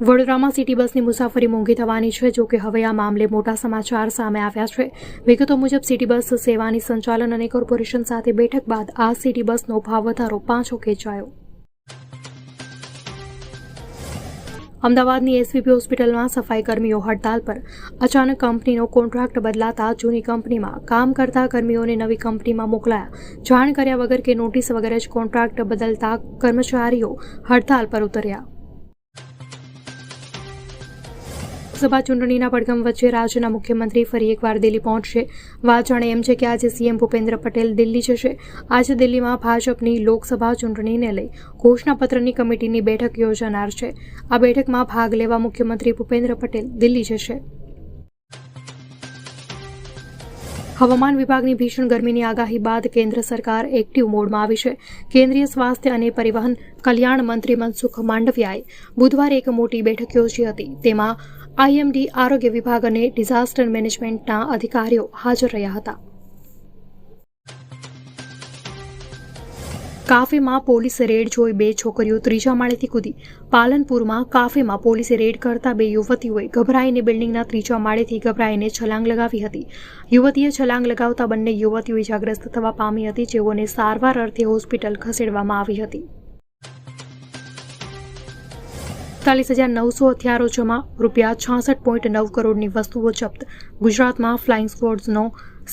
વડોદરામાં સિટી બસની મુસાફરી મોંઘી થવાની છે. જો કે હવે આ મામલે મોટા સમાચાર સામે આવ્યા છે. વિગતો મુજબ, સિટી બસ સેવાની સંચાલન અને કોર્પોરેશન સાથે બેઠક બાદ આ સિટી બસનો ભાવ વધારો પાંચો ખેંચાયો. અમદાવાદની એસવીપી હોસ્પિટલમાં સફાઈ કર્મીઓ હડતાલ પર. અચાનક કંપનીનો કોન્ટ્રાક્ટ બદલાતા જૂની કંપનીમાં કામ કરતા કર્મીઓને નવી કંપનીમાં મોકલાયા. જાણ કર્યા વગર કે નોટિસ વગર જ કોન્ટ્રાક્ટ બદલતા કર્મચારીઓ હડતાલ પર ઉતર્યા. લોકસભા ચૂંટણીના પડઘમ વચ્ચે રાજ્યના મુખ્યમંત્રી ફરી એકવાર દિલ્હી પહોંચશે. વાત જાણે એમ છે કે આજે સીએમ ભૂપેન્દ્ર પટેલ દિલ્હી જશે. આજે દિલ્હીમાં ભાજપની લોકસભા ચૂંટણીને લઈ ઘોષણાપત્રની કમિટીની બેઠક યોજાનાર છે. આ બેઠકમાં ભાગ લેવા મુખ્યમંત્રી ભૂપેન્દ્ર પટેલ દિલ્હી જશે. હવામાન વિભાગની ભીષણ ગરમીની આગાહી બાદ કેન્દ્ર સરકાર એક્ટિવ મોડમાં આવી છે. કેન્દ્રીય સ્વાસ્થ્ય અને પરિવહન કલ્યાણ મંત્રી મનસુખ માંડવિયાએ બુધવારે એક મોટી બેઠક યોજી હતી. તેમાં આઈએમડી આરોગ્ય વિભાગ અને ડિઝાસ્ટર મેનેજમેન્ટના અધિકારીઓ હાજર રહ્યા હતા કાફેમાં પોલીસે રેડ જોઈ બે છોકરીઓ ત્રીજા માળેથી કૂદી પાલનપુરમાં કાફેમાં પોલીસે રેડ કરતા બે યુવતીઓએ ગભરાઈને બિલ્ડિંગના ત્રીજા માળેથી ગભરાઈને છલાંગ લગાવી હતી યુવતીએ છલાંગ લગાવતા બંને યુવતીઓ ઇજાગ્રસ્ત થવા પામી હતી જેઓને સારવાર અર્થે હોસ્પિટલ ખસેડવામાં આવી હતી ચાલીસ હજાર નવસો હથિયારો જમા, રૂપિયા છાસઠ પોઈન્ટ નવ કરોડની વસ્તુઓ જપ્ત. ગુજરાતમાં ફ્લાઇંગ સ્કોડ્સનો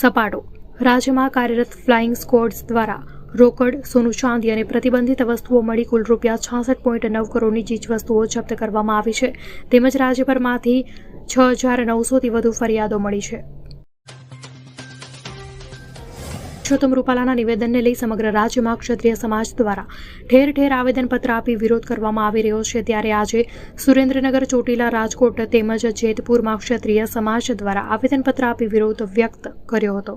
સપાટો. રાજ્યમાં કાર્યરત ફ્લાઇંગ સ્કોડ્સ દ્વારા રોકડ, સોનું ચાંદી અને પ્રતિબંધિત વસ્તુઓ મળી કુલ રૂપિયા છાસઠ પોઈન્ટ નવ કરોડની ચીજવસ્તુઓ જપ્ત કરવામાં આવી છે. તેમજ રાજ્યભરમાંથી છ હજાર નવસોથી વધુ ફરિયાદો મળી છે. પુરુષોત્તમ રૂપાલાના નિવેદનને લઈ સમગ્ર રાજ્યમાં ક્ષત્રિય સમાજ દ્વારા ઠેર ઠેર આવેદનપત્ર આપી વિરોધ કરવામાં આવી રહ્યો છે. ત્યારે આજે સુરેન્દ્રનગર, ચોટીલા, રાજકોટ તેમજ જેતપુરમાં ક્ષત્રિય સમાજ દ્વારા આવેદનપત્ર આપી વિરોધ વ્યક્ત કર્યો હતો.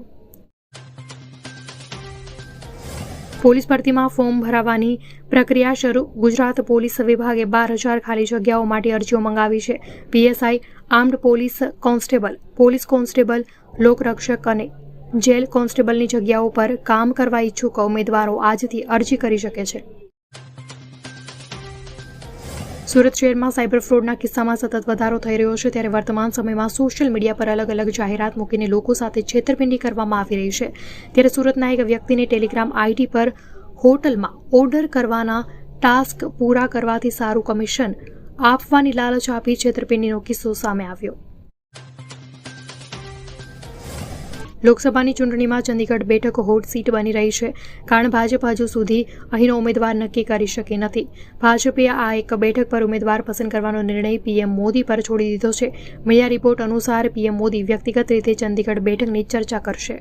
પોલીસ ભરતીમાં ફોર્મ ભરાવાની પ્રક્રિયા શરૂ. ગુજરાત પોલીસ વિભાગે બાર હજાર ખાલી જગ્યાઓ માટે અરજીઓ મંગાવી છે. PSI, armed police constable police constable, લોકરક્ષક અને જેલ કોન્સ્ટેબલની જગ્યાઓ પર કામ કરવા ઈચ્છુક ઉમેદવારો આજથી અરજી કરી શકે છે. સુરત શહેરમાં સાયબર ફ્રોડના કિસ્સામાં સતત વધારો થઈ રહ્યો છે, ત્યારે વર્તમાન સમયમાં સોશિયલ મીડિયા પર અલગ અલગ જાહેરાત મૂકીને લોકો સાથે છેતરપિંડી કરવામાં આવી રહી છે. ત્યારે સુરતના એક વ્યક્તિને ટેલિગ્રામ આઈડી પર હોટલમાં ઓર્ડર કરવાના ટાસ્ક પૂરા કરવાથી સારું કમિશન આપવાની લાલચ આપી છેતરપિંડીનો કિસ્સો સામે આવ્યો. લોકસભાની ચૂંટણીમાં ચંદીગઢ બેઠક હોટ સીટ બની રહી છે. કારણ ભાજપ હજુ સુધી અહીંનો ઉમેદવાર નક્કી કરી શકી નથી. ભાજપે આ એક બેઠક પર ઉમેદવાર પસંદ કરવાનો નિર્ણય પીએમ મોદી પર છોડી દીધો છે. મીડિયા રિપોર્ટ અનુસાર પીએમ મોદી વ્યક્તિગત રીતે ચંદીગઢ બેઠકની ચર્ચા કરશે.